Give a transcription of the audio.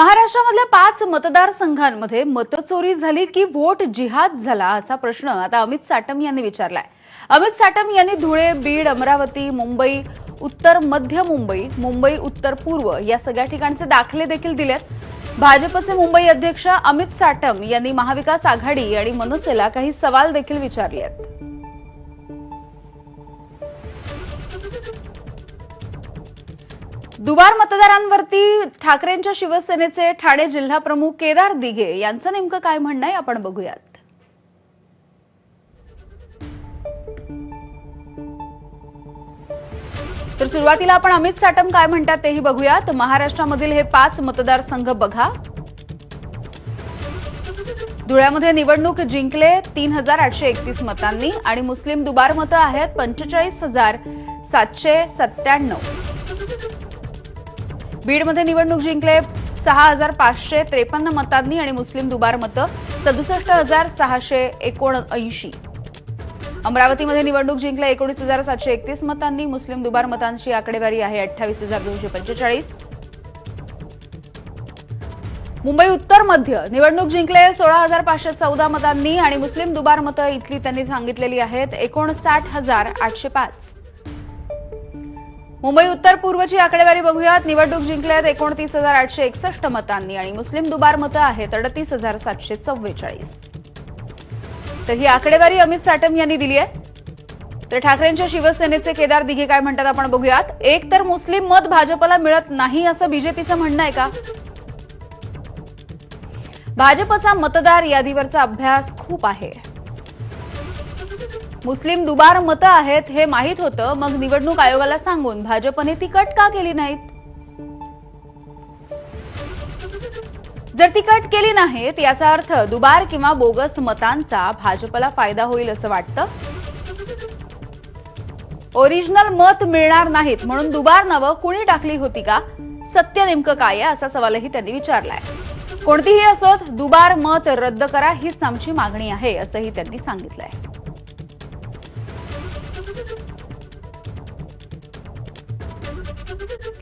महाराष्ट्रामधल्या पाच मतदारसंघांमध्ये मतचोरी झाली की वोट जिहाद झाला असा प्रश्न आता अमित साटम यांनी विचारलाय. अमित साटम यांनी धुळे बीड अमरावती मुंबई उत्तर मध्य मुंबई मुंबई उत्तर पूर्व या सगळ्या ठिकाणचे दाखले देखील दिलेत. भाजपचे मुंबई अध्यक्ष अमित साटम यांनी महाविकास आघाडी आणि मनसेला काही सवाल देखील विचारले आहेत. दुबार मतदारांवरती ठाकरेंच्या शिवसेनेचे ठाणे जिल्हा प्रमुख केदार दिघे यांचं नेमकं काय म्हणणं आहे आपण बघूयात. तर सुरुवातीला आपण अमित साटम काय म्हणतात तेही बघूयात. महाराष्ट्रामधील हे पाच मतदारसंघ बघा. धुळ्यामध्ये निवडणूक जिंकले तीन हजार आठशे एकतीस मतांनी आणि मुस्लिम दुबार मतं आहेत पंचेचाळीस हजार सातशे सत्त्याण्णव. बीडमध्ये निवडणूक जिंकले सहा हजार पाचशे त्रेपन्न मतांनी आणि मुस्लिम दुबार मतं सदुसष्ट हजार सहाशे एकोणऐंशी. अमरावतीमध्ये निवडणूक जिंकल्या एकोणीस हजार सातशे एकतीस मतांनी. मुस्लिम दुबार मतांची आकडेवारी आहे अठ्ठावीस हजार दोनशे पंचेचाळीस. मुंबई उत्तर मध्य निवडणूक जिंकले सोळा हजार पाचशे चौदा मतांनी आणि मुस्लिम दुबार मतं इथली त्यांनी सांगितलेली आहेत एकोणसाठ हजार आठशे पाच. मुंबई उत्तर पूर्वची आकडेवारी बघूयात. निवडणूक जिंकल्यात एकोणतीस हजार आठशे एकसष्ट मतांनी आणि मुस्लिम दुबार मतं आहेत अडतीस हजार सातशे चव्वेचाळीस. तर ही आकडेवारी अमित साटम यांनी दिली आहे. तर ठाकरेंच्या शिवसेनेचे केदार दिघे काय म्हणतात आपण बघूयात. एक तर मुस्लिम मत भाजपला मिळत नाही असं बीजेपीचं म्हणणं आहे का? भाजपचा मतदार यादीवरचा अभ्यास खूप आहे. मुस्लिम दुबार मतं आहेत हे माहीत होतं. मग निवडणूक आयोगाला सांगून भाजपने ती कट का केली नाहीत? जर ती कट केली नाहीत याचा अर्थ दुबार किंवा बोगस मतांचा भाजपला फायदा होईल असं वाटतं? ओरिजिनल मत मिळणार नाहीत म्हणून दुबार नावं कुणी टाकली होती का? सत्य नेमकं काय आहे असा सवालही त्यांनी विचारलाय. कोणतीही असोत दुबार मत रद्द करा हीच आमची मागणी आहे असंही त्यांनी सांगितलंय.